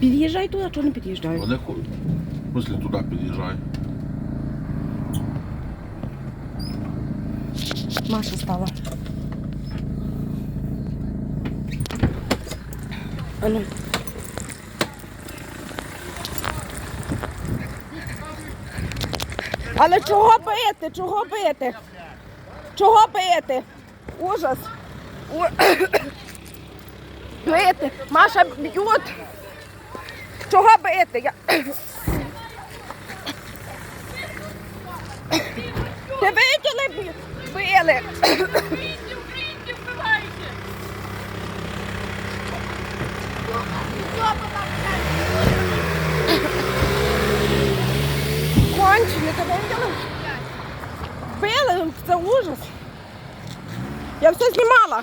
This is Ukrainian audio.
Під'їжджай туди, чого не під'їжджай? Вони ходять. Після туди під'їжджай. Маша стала. А ну. Але чого бити? Чого бити? Чого бити? Ужас. Бити. Маша б'ють. Чого бити? Я... Ти били? Вбивайте! Кончені, ти виділи? Били, це ужас. Я все знімала.